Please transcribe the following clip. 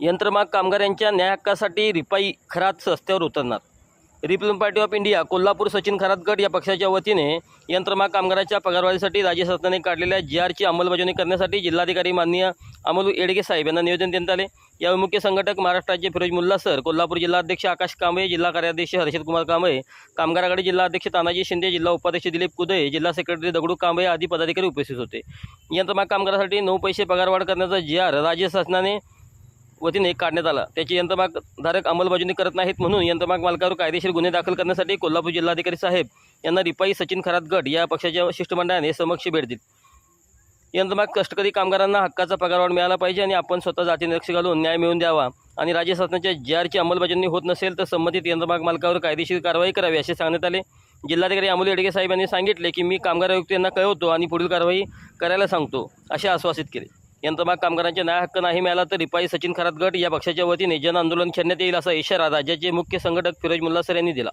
यंत्रमाग कामगारांच्या न्याय हक्कासाठी रिपाई खरात रस्त्यावर उतरणार. Republican Party of India Kolhapur Sachin Kharat गट या पक्षाच्या वतीने यंत्रमाग कामगारांच्या पगारवाढीसाठी राज्य शासनाने काढलेल्या जी आरची अंमलबजावणी करण्यासाठी जिल्हाधिकारी माननीय अमोल एडगे साहेब यांना निवेदन देण्यात आले. या मुख्य संघटक महाराष्ट्राचे फिरोज मुल्ला सर कोल्हापूर जिल्हाध्यक्ष आकाश कांबळे जिल्हा कार्याध्यक्ष हर्षद कुमार कांबळे कामगार जिल्हा जिल्हाध्यक्ष तानाजी शिंदे जिल्हा उपाध्यक्ष दिलीप कुदळे जिल्हा सेक्रेटरी दगडू कांबळे आदी पदाधिकारी उपस्थित होते. यंत्रमाग कामगारासाठी नऊ पैसे पगारवाढ करण्याचा जी आर राज्य शासनाने वतीने काढण्यात आला. त्याची यंत्रमाग धारक अंमलबजावणी करत नाहीत म्हणून यंत्रमाग मालकावर कायदेशीर गुन्हे दाखल करण्यासाठी कोल्हापूर जिल्हाधिकारी साहेब यांना रिपाई सचिन खरात गट या पक्षाच्या शिष्टमंडळाने समक्ष भेट दिली. यंत्रमाग कष्टकरी कामगारांना हक्काचा पगारवाढ मिळाला पाहिजे आणि आपण स्वतः जातीने लक्ष घालून न्याय मिळवून द्यावा आणि राज्य शासनाच्या जी अंमलबजावणी होत नसेल तर संबंधित यंत्रमाग मालकावर कायदेशीर कारवाई करावी असे सांगण्यात आले. जिल्हाधिकारी अमोल येडगे साहेब यांनी सांगितले की मी कामगार आयुक्त यांना कळवतो आणि पुढील कारवाई करायला सांगतो असे आश्वासित केले. यंत्रमाग कामगारांचे न्याय हक्क नाही मिळाला तर रिपाई सचिन खरात गट या पक्षाच्या वतीने जन आंदोलन छेडण्यात येईल असा इशारा राज्याचे मुख्य संघटक फिरोज मुल्ला सर यांनी दिला.